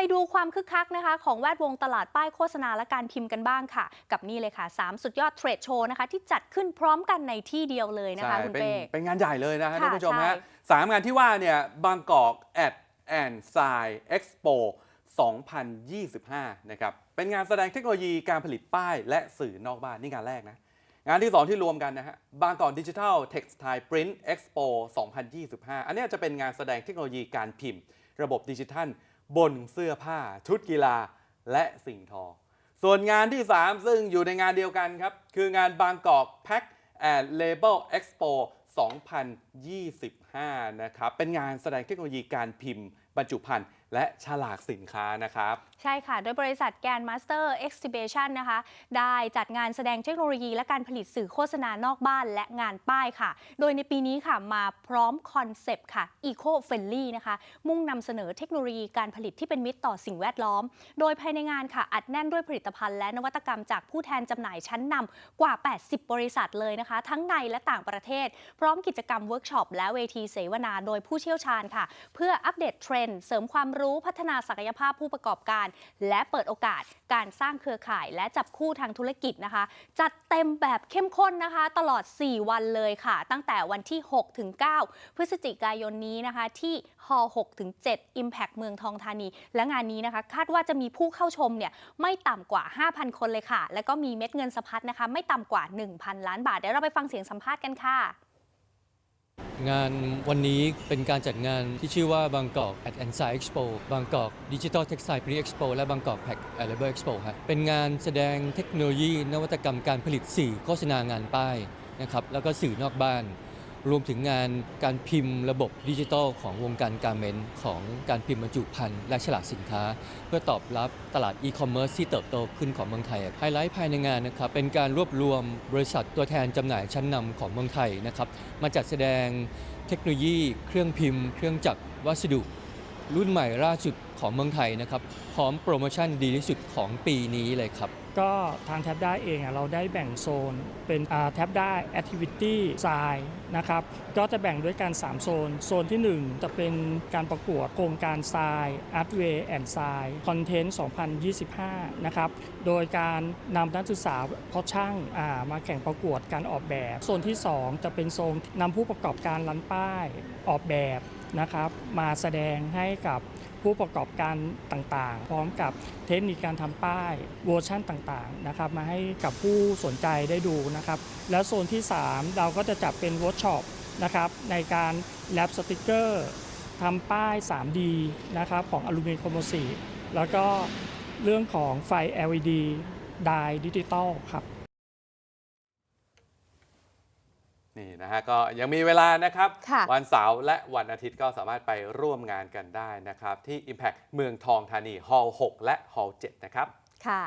ไปดูความคึกคักนะคะ ของแวดวงตลาดป้ายโฆษณาและการพิมพ์กันบ้างค่ะ กับนี่เลยค่ะ 3 สุดยอดเทรดโชว์นะคะ ที่จัดขึ้นพร้อมกันในที่เดียวเลยนะคะใช่คุณเป็นเป้เป็นงานใหญ่เลยนะฮะค่ะท่านผู้ชมใช่ฮะสามงานที่ว่าเนี่ยบางกอกแอดแอนด์ไซเอ็กซ์โป2025 นะครับ เป็นงานแสดงเทคโนโลยีการผลิตป้ายและสื่อนอกบ้านนี่งานแรกนะ งานที่ 2 ที่รวมกันนะฮะ บางกอกดิจิทัลเท็กซ์ไทปรินท์เอ็กซ์โป2025 อันเนี้ยจะเป็นงานแสดงเทคโนโลยีการพิมพ์ ระบบดิจิทัล บนเสื้อผ้าชุดกีฬาและสิ่งทอ ส่วนงานที่ 3 ซึ่งอยู่ในงานเดียวกันครับ คืองานบางกอก Pack and Label Expo 2025นะครับ เป็นงานแสดงเทคโนโลยีการพิมพ์ บรรจุภัณฑ์และฉลากสินค้านะครับ ใช่ค่ะ โดยบริษัทแกนมาสเตอร์เอ็กซิบิชันนะคะ ได้จัดงานแสดงเทคโนโลยีและการผลิตสื่อโฆษณานอกบ้านและงานป้ายค่ะ โดยในปีนี้ค่ะมาพร้อมคอนเซปต์ค่ะ Eco Friendly นะคะ มุ่งนำเสนอเทคโนโลยีการผลิตที่เป็นมิตรต่อสิ่งแวดล้อม โดยภายในงานค่ะ อัดแน่นด้วยผลิตภัณฑ์และนวัตกรรมจากผู้แทนจำหน่ายชั้นนำกว่า 80 บริษัทเลยนะคะ ทั้งในและต่างประเทศ พร้อมกิจกรรมเวิร์กช็อปและเวทีเสวนาโดยผู้เชี่ยวชาญค่ะ เพื่ออัปเดตเทรนด์เสริมความรู้พัฒนาศักยภาพผู้ประกอบการ และเปิดโอกาสการสร้างเครือข่าย และจับคู่ทางธุรกิจนะคะ จัดเต็มแบบเข้มข้นนะคะ ตลอด 4 วันเลยค่ะ ตั้งแต่วันที่ 6 ถึง 9 พฤศจิกายนนี้นะคะ ที่ฮอ6ถึง7 Impact เมืองทองธานี และงานนี้นะคะ คาดว่าจะมีผู้เข้าชมเนี่ยไม่ต่ำกว่า 5,000 คนเลยค่ะ แล้วก็มีเม็ดเงินสะพัดนะคะ ไม่ต่ำกว่า 1,000 ล้านบาท เดี๋ยวเราไปฟังเสียงสัมภาษณ์กันค่ะ งานวันนี้เป็นการจัดงานที่ชื่อว่าบางกอก at a n s i Expo บางกอก Digital Textile Pre Expo และบางกอก Pack and Label Expo ฮะเป็นงานแสดงเทคโนโลยี นวัตกรรมการผลิตสื่อโฆษณางานป้ายนะครับแล้วก็สื่อนอกบ้าน รวมถึงงานการพิมพ์ระบบดิจิทัลของวงการการเมนต์ของการพิมพ์บรรจุภัณฑ์และฉลากสินค้า เพื่อตอบรับตลาดอีคอมเมิร์ซที่เติบโตขึ้นของเมืองไทย ไฮไลท์ภายในงานนะครับเป็นการรวบรวมบริษัทตัวแทนจำหน่ายชั้นนำของเมืองไทยนะครับมาจัดแสดงเทคโนโลยี เครื่องพิมพ์ เครื่องจักรวัสดุ รุ่นใหม่ล่าสุด ของเมืองไทยนะครับพร้อมโปรโมชั่นดีที่สุดของปีนี้เลยครับ ก็ทางแท็บได้เองเราได้แบ่งโซนเป็นแท็บได้ Activity Side นะครับก็จะแบ่งด้วยกัน 3 โซน โซนที่ 1 จะเป็นการประกวดโครงการทราย Artway and s i g n Content 2025 นะครับ โดยการนำนักศึกษาเพาะช่างามาแข่งประกวดการออกแบบ โซนที่ 2 จะเป็นโซนนำผู้ประกอบการร้านป้ายออกแบบนะครับมาแสดงให้กับ ผู้ประกอบการต่างๆ พร้อมกับเทคนิคการทำป้ายเวอร์ชั่นต่างๆนะครับมาให้กับผู้สนใจได้ดูนะครับแล้วโซนที่ 3 เราก็จะจัดเป็นเวิร์กช็อปนะครับในการแลบสติกเกอร์ทำป้าย 3D นะครับของอลูมิเนียมคอมโพสิตแล้วก็เรื่องของไฟ LED ไดดิจิตอลครับ นี่นะฮะก็ยังมีเวลานะครับ ค่ะ วันเสาร์และวันอาทิตย์ก็สามารถไปร่วมงานกันได้นะครับ ที่ Impact เมืองทองธานีฮอลล์6และฮอลล์7นะครับ ค่ะ